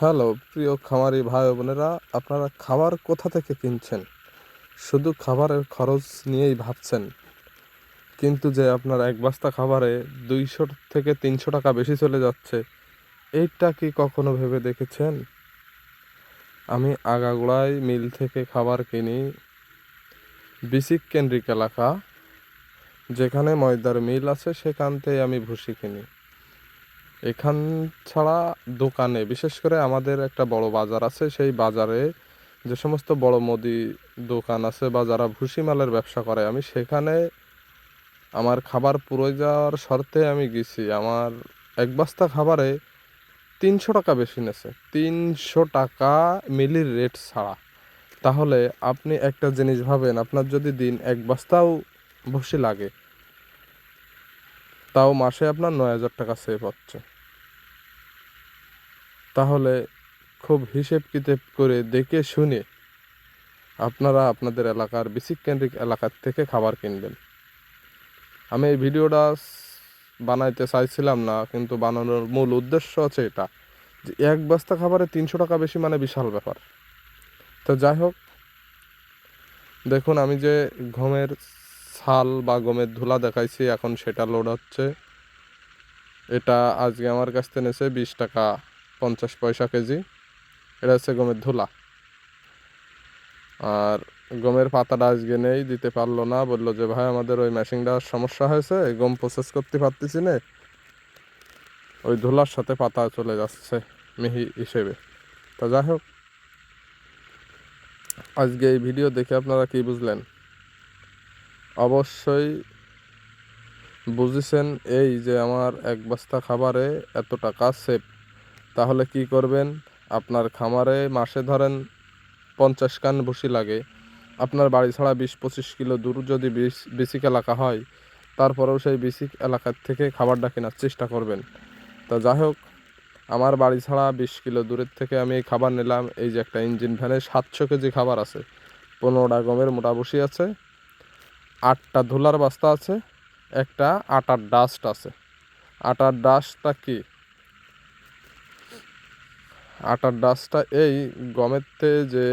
Hello, প্রিয় খামারি ভাই বোনেরা, আপনারা খাবার কোথা থেকে কিনছেন? শুধু খাবারের খরচ নিয়েই ভাবছেন। কিন্তু যে আপনার এক বস্তা খাবারে দুইশো থেকে তিনশো টাকা বেশি চলে যাচ্ছে, এইটা কি কখনো ভেবে দেখেছেন? আমি আগাগোড়ায় মিল থেকে খাবার কিনি। বিসিক কেন্দ্রিক এলাকা, যেখানে ময়দার মিল আছে, সেখান থেকে আমি ভুসি কিনি। এখান ছাড়া দোকানে, বিশেষ করে আমাদের একটা বড় বাজার আছে, সেই বাজারে যে সমস্ত বড় মুদি দোকান আছে বা যারা ভুসি মালের ব্যবসা করে, আমি সেখানে আমার খাবার পুরো যাওয়ার শর্তে আমি গেছি। আমার এক বস্তা খাবারে তিনশো টাকা বেশি নেছে। তিনশো টাকা মিলির রেট ছাড়া। তাহলে আপনি একটা জিনিস ভাবেন, আপনার যদি দিন এক বস্তাও ভুসি লাগে, তাও মাসে আপনার নয় হাজার টাকা সেভ হচ্ছে। তাহলে খুব হিসেব কিতেব করে দেখে শুনে আপনারা আপনাদের এলাকার বেসিক কেন্দ্রিক এলাকার থেকে খাবার কিনবেন। আমি এই ভিডিওটা বানাইতে চাইছিলাম না, কিন্তু বানানোর মূল উদ্দেশ্য আছে এটা, যে এক বস্তা খাবারে তিনশো টাকা বেশি মানে বিশাল ব্যাপার। তো যাই হোক, দেখুন আমি যে গমের ছাল বা গমের ধুলা দেখাইছি, এখন সেটা লোড হচ্ছে। এটা আজকে আমার কাছ থেকে নিয়েছে বিশ টাকা। পঞ্চাশ পয়সা কেজি। এটা হচ্ছে গমের ধুলা। আর গমের পাতাটা আজকে নেই, দিতে পারল না, বলল যে, ভাই, আমাদের ওই মেশিনটার সমস্যা হয়েছে গম প্রসেস করতে পারতেছি না। ওই ধুলার সাথে পাতা চলে যাচ্ছে মিহি হিসেবে। তা যাই হোক, আজকে এই ভিডিও দেখে আপনারা কি বুঝলেন? অবশ্যই বুঝেছেন এই যে, আমার এক বস্তা খাবারে এত টাকা সেভ তাহলে কি করবেন? আপনার খামারে মাসে ধরেন পঞ্চাশ কান ভুসি লাগে। আপনার বাড়ি ছাড়া বিশ পঁচিশ কিলো দূর যদি বেসিক এলাকা হয়, তারপরেও সেই বেসিক এলাকার থেকে খাবারটা কেনার চেষ্টা করবেন। তা যাই হোক, আমার বাড়ি ছাড়া বিশ কিলো দূরের থেকে আমি এই খাবার নিলাম। এই যে একটা ইঞ্জিন ভ্যানে সাতশো কেজি খাবার আছে। পনেরোটা গমের মোটা বসি আছে, আটটা ধুলার বস্তা আছে, একটা আটার ডাস্ট আছে। আটার ডাস্টটা কি? আটার ডাস্টটা এই গমেরতে যে